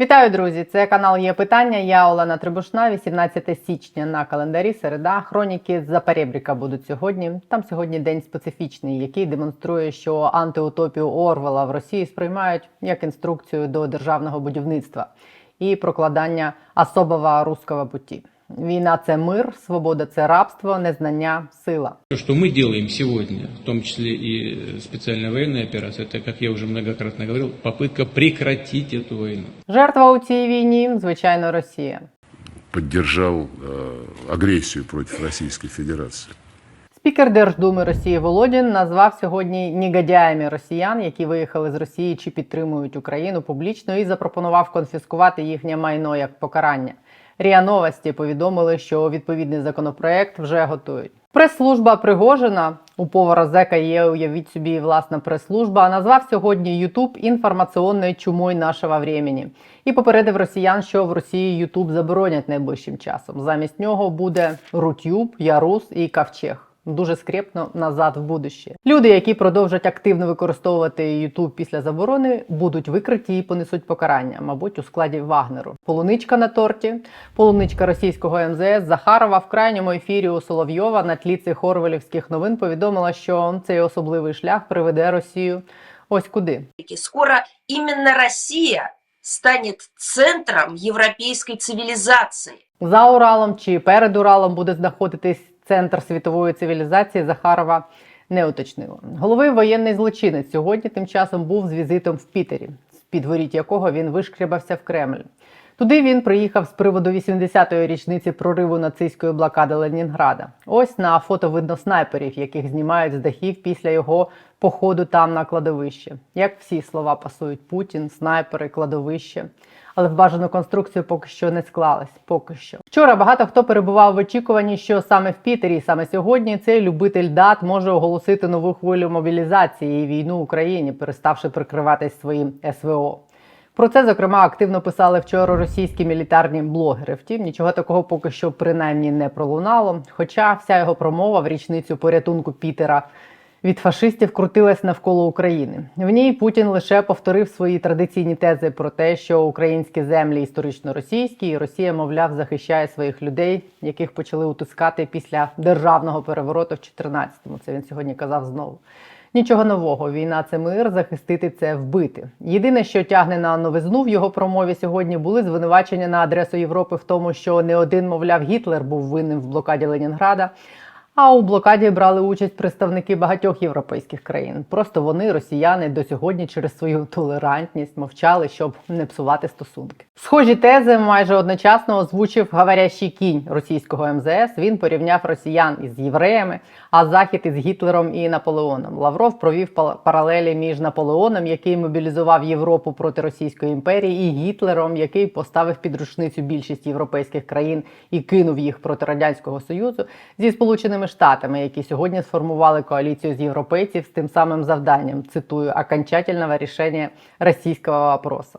Вітаю, друзі! Це канал Є питання. Я Олена Трибушна. 18 січня на календарі. Середа. Хроніки з Запорєбріка будуть сьогодні. Там сьогодні день специфічний, який демонструє, що антиутопію Орвела в Росії сприймають як інструкцію до державного будівництва і прокладання особого руського путі. Війна це мир, свобода це рабство, незнання сила. То, что мы делаем сегодня, в том числе и специальная военная операция, это, как я уже многократно говорил, попытка прекратить эту войну. Жертва у цій війні, звичайно, Росія. поддержал э, агрессию против Российской Федерации. Спікер Держдуми Росії Володін назвав сьогодні негодяями росіян, які виїхали з Росії чи підтримують Україну публічно, і запропонував конфіскувати їхнє майно як покарання. Ріа Новості повідомили, що відповідний законопроект вже готують. Прес-служба Пригожина у повара зека є, уявіть собі, власна прес-служба, назвав сьогодні Ютуб інформаційною чумою нашого времени і попередив росіян, що в Росії Ютуб заборонять найближчим часом. Замість нього буде Рутюб, Ярус і Кавчег. Дуже скрепно назад в будуще. Люди, які продовжать активно використовувати YouTube після заборони, будуть викриті і понесуть покарання, мабуть, у складі Вагнеру. Полуничка на торті, полуничка російського МЗС Захарова в крайньому ефірі у Соловйова на тлі цих орвелівських новин повідомила, що цей особливий шлях приведе Росію ось куди. Скоро именно Россия станет центром европейской цивилизации. За Уралом чи перед Уралом буде знаходитись центр світової цивілізації. Захарова не уточнила. Головний воєнний злочинець сьогодні тим часом був з візитом в Пітері, з підворіт якого він вишкрябався в Кремль. Туди він приїхав з приводу 80-ї річниці прориву нацистської блокади Ленінграда. Ось на фото видно снайперів, яких знімають з дахів після його походу там на кладовище. Як всі слова пасують Путін, снайпери, кладовище. Але в бажану конструкцію поки що не склалась. Поки що вчора багато хто перебував в очікуванні, що саме в Пітері, саме сьогодні цей любитель дат може оголосити нову хвилю мобілізації і війну Україні, переставши прикриватись своїм СВО. Про це зокрема активно писали вчора російські мілітарні блогери. Втім, нічого такого поки що принаймні не пролунало. Хоча вся його промова в річницю порятунку Пітера від фашистів крутилась навколо України. В ній Путін лише повторив свої традиційні тези про те, що українські землі історично російські, і Росія, мовляв, захищає своїх людей, яких почали утискати після державного перевороту в 14-му. Це він сьогодні казав знову. Нічого нового. Війна це мир, захистити це вбити. Єдине, що тягне на новизну в його промові сьогодні, були звинувачення на адресу Європи в тому, що не один, мовляв, Гітлер був винним в блокаді Ленінграда. А у блокаді брали участь представники багатьох європейських країн. Просто вони, росіяни, до сьогодні через свою толерантність мовчали, щоб не псувати стосунки. Схожі тези майже одночасно озвучив говорящий кінь російського МЗС. Він порівняв росіян із євреями, а захід із Гітлером і Наполеоном. Лавров провів паралелі між Наполеоном, який мобілізував Європу проти Російської імперії, і Гітлером, який поставив під рушницю більшість європейських країн і кинув їх проти радянського союзу зі сполученими штатами, які сьогодні сформували коаліцію з європейців з тим самим завданням. Цитую окончательного рішення російського вопроса.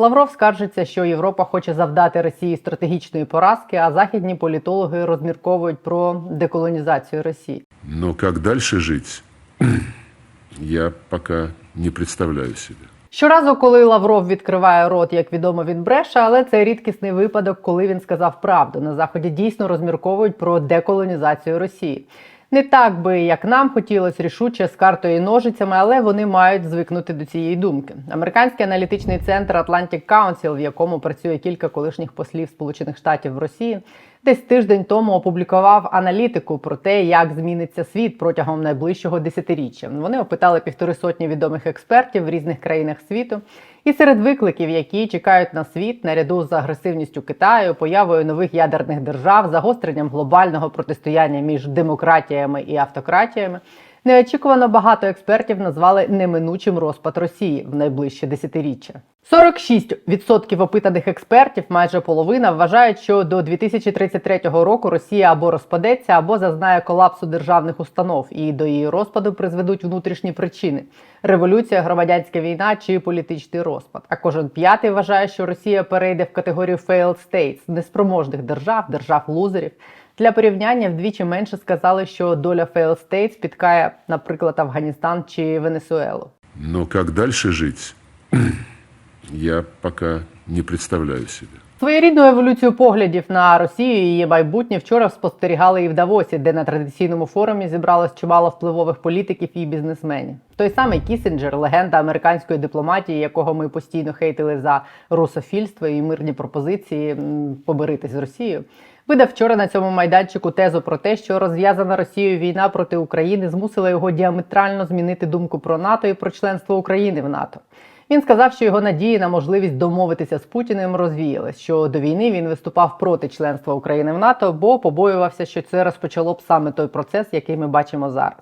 Лавров скаржиться, що Європа хоче завдати Росії стратегічної поразки, а західні політологи розмірковують про деколонізацію Росії. Но как дальше жить, я пока не представляю себе. Щоразу, коли Лавров відкриває рот, як відомо, він бреше, але це рідкісний випадок, коли він сказав правду. На заході дійсно розмірковують про деколонізацію Росії. Не так би, як нам хотілося рішуче з картою і ножицями, але вони мають звикнути до цієї думки. Американський аналітичний центр Atlantic Council, в якому працює кілька колишніх послів Сполучених Штатів в Росії, десь тиждень тому опублікував аналітику про те, як зміниться світ протягом найближчого десятиріччя. Вони опитали півтори сотні відомих експертів в різних країнах світу. І серед викликів, які чекають на світ, наряду з агресивністю Китаю, появою нових ядерних держав, загостренням глобального протистояння між демократіями і автократіями, неочікувано багато експертів назвали неминучим розпад Росії в найближче десятиріччя. 46% опитаних експертів, майже половина, вважають, що до 2033 року Росія або розпадеться, або зазнає колапсу державних установ, і до її розпаду призведуть внутрішні причини: революція, громадянська війна чи політичний розпад. А кожен п'ятий вважає, що Росія перейде в категорію failed states – неспроможних держав, держав лузерів. Для порівняння вдвічі менше сказали, що доля failed states спіткає, наприклад, Афганістан чи Венесуелу. Ну как далі жить, Я пока не представляю себе. Своєрідну еволюцію поглядів на Росію і її майбутнє вчора спостерігали і в Давосі, де на традиційному форумі зібралось чимало впливових політиків і бізнесменів. Той самий Кісінджер, легенда американської дипломатії, якого ми постійно хейтили за русофільство і мирні пропозиції м, поберитись з Росією. Видав вчора на цьому майданчику тезу про те, що розв'язана Росією війна проти України змусила його діаметрально змінити думку про НАТО і про членство України в НАТО. Він сказав, що його надії на можливість домовитися з Путіним розвіялись, що до війни він виступав проти членства України в НАТО, бо побоювався, що це розпочало б саме той процес, який ми бачимо зараз.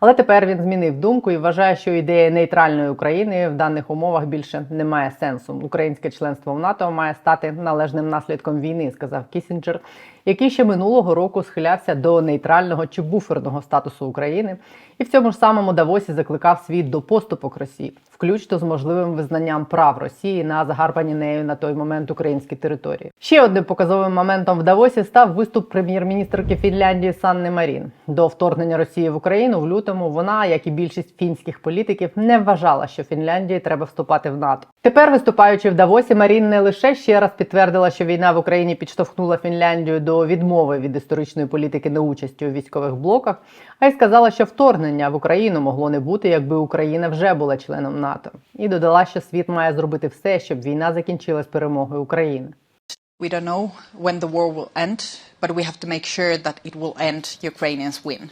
Але тепер він змінив думку і вважає, що ідея нейтральної України в даних умовах більше не має сенсу. Українське членство в НАТО має стати належним наслідком війни, сказав Кісінджер, який ще минулого року схилявся до нейтрального чи буферного статусу України, і в цьому ж самому Давосі закликав світ до поступок Росії, включно з можливим визнанням прав Росії на загарбані нею на той момент українські території. Ще одним показовим моментом в Давосі став виступ прем'єр-міністрки Фінляндії Санни Марін. До вторгнення Росії в Україну в лютому вона, як і більшість фінських політиків, не вважала, що Фінляндії треба вступати в НАТО. Тепер, виступаючи в Давосі, Марін не лише ще раз підтвердила, що війна в Україні підштовхнула Фінляндію до відмови від історичної політики неучасті у військових блоках, а й сказала, що вторгнення в Україну могло не бути, якби Україна вже була членом НАТО, і додала, що світ має зробити все, щоб війна закінчилась перемогою України. We don't know when the war will end, but we have to make sure that it will end Ukrainians win.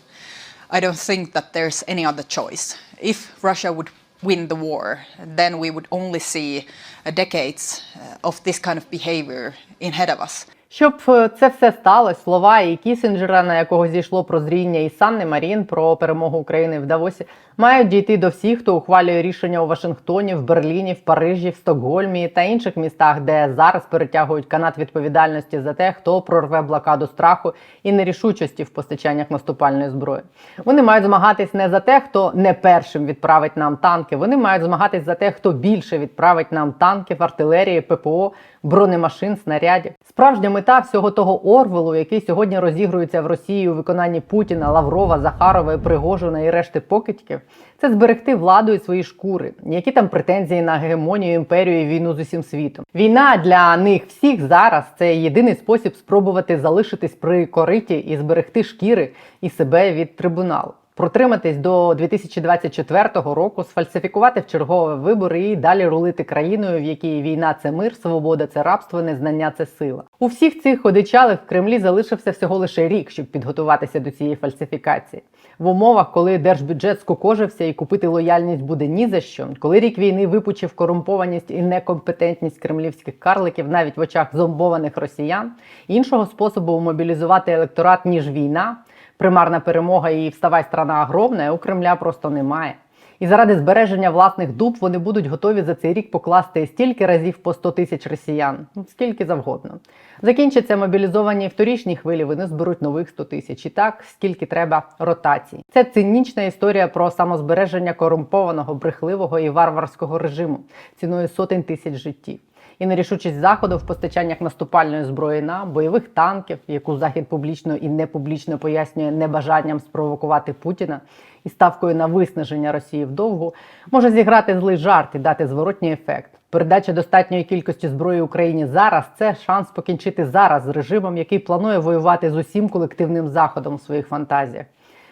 I don't think that there's any other choice. If Russia would win the war, then we would only see uh, decades uh, of this kind of behavior ahead of us. Щоб е, це все сталося, слова і Кісінджера, на якого зійшло прозріння, і Санни Марін про перемогу України в Давосі, мають дійти до всіх, хто ухвалює рішення у Вашингтоні, в Берліні, в Парижі, в Стокгольмі та інших містах, де зараз перетягують канат відповідальності за те, хто прорве блокаду страху і нерішучості в постачаннях наступальної зброї. Вони мають змагатись не за те, хто не першим відправить нам танки. Вони мають змагатись за те, хто більше відправить нам танків, артилерії, ППО, бронемашин, снарядів. Справжня мета всього того Орвелу, який сьогодні розігрується в Росії у виконанні Путіна, Лаврова, Захарова, Пригожина і решти покидьків, це зберегти владу і свої шкури. Які там претензії на гегемонію, імперію і війну з усім світом? Війна для них всіх зараз це єдиний спосіб спробувати залишитись при кориті і зберегти шкіри і себе від трибуналу. Протриматись до 2024 року, сфальсифікувати в чергове вибори і далі рулити країною, в якій війна це мир, свобода це рабство, незнання це сила. У всіх цих ходичалих в Кремлі залишився всього лише рік, щоб підготуватися до цієї фальсифікації. В умовах, коли держбюджет скукожився і купити лояльність буде ні за що, коли рік війни випучив корумпованість і некомпетентність кремлівських карликів навіть в очах зомбованих росіян, іншого способу мобілізувати електорат ніж війна примарна перемога і вставай страна огромна у Кремля просто немає. І заради збереження власних дуб вони будуть готові за цей рік покласти стільки разів по 100 тисяч росіян, ну, скільки завгодно. Закінчаться мобілізовані вторічні хвилі, вони зберуть нових 100 тисяч. І так, скільки треба ротацій. Це цинічна історія про самозбереження корумпованого, брехливого і варварського режиму ціною сотень тисяч життів і нерішучість заходу в постачаннях наступальної зброї на бойових танків, яку захід публічно і непублічно пояснює небажанням спровокувати Путіна і ставкою на виснаження Росії вдовгу, може зіграти злий жарт і дати зворотній ефект. Передача достатньої кількості зброї Україні зараз це шанс покінчити зараз з режимом, який планує воювати з усім колективним заходом у своїх фантазіях.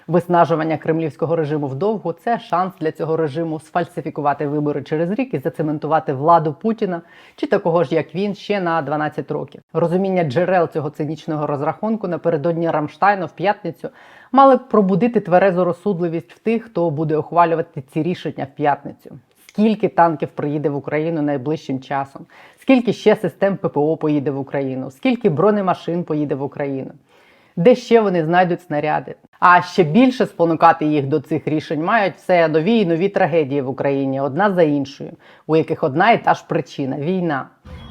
Виснажування кремлівського режиму вдовгу це шанс для цього режиму сфальсифікувати вибори через рік і зацементувати владу Путіна чи такого ж, як він, ще на 12 років. Розуміння джерел цього цинічного розрахунку напередодні Рамштайну в п'ятницю мали б пробудити тверезу розсудливість в тих, хто буде ухвалювати ці рішення в п'ятницю. Скільки танків приїде в Україну найближчим часом? Скільки ще систем ППО поїде в Україну? Скільки бронемашин поїде в Україну? Де ще вони знайдуть снаряди? А ще більше спонукати їх до цих рішень мають все нові і нові трагедії в Україні, одна за іншою, у яких одна і та ж причина війна.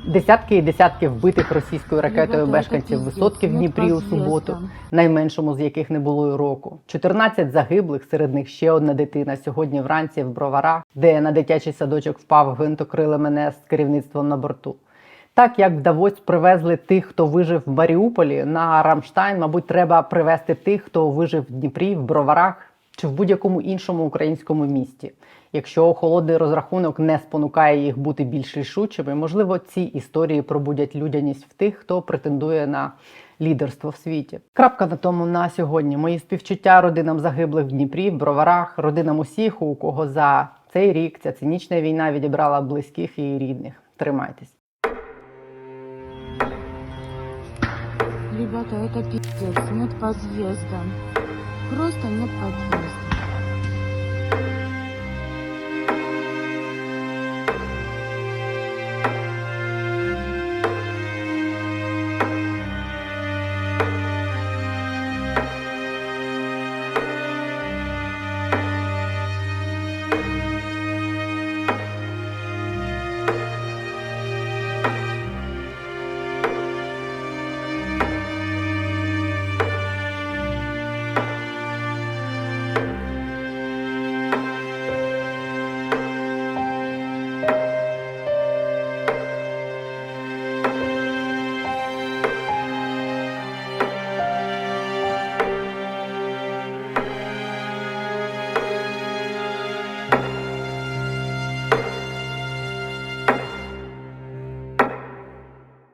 Десятки і десятки вбитих російською ракетою мешканців висотки в Дніпрі у суботу, найменшому з яких не було й року. 14 загиблих, серед них ще одна дитина сьогодні вранці в Броварах, де на дитячий садочок впав гвинтокриле мене з керівництвом на борту. Так як вдалося привезли тих, хто вижив в Маріуполі на Рамштайн, мабуть, треба привезти тих, хто вижив в Дніпрі, в Броварах чи в будь-якому іншому українському місті. Якщо холодний розрахунок не спонукає їх бути більш рішучими, можливо, ці історії пробудять людяність в тих, хто претендує на лідерство в світі. Крапка на тому на сьогодні. Мої співчуття родинам загиблих в Дніпрі, в Броварах, родинам усіх, у кого за цей рік ця цинічна війна відібрала близьких і рідних. Тримайтесь. Ребята, это пиздец, нет подъезда. Просто нет подъезда.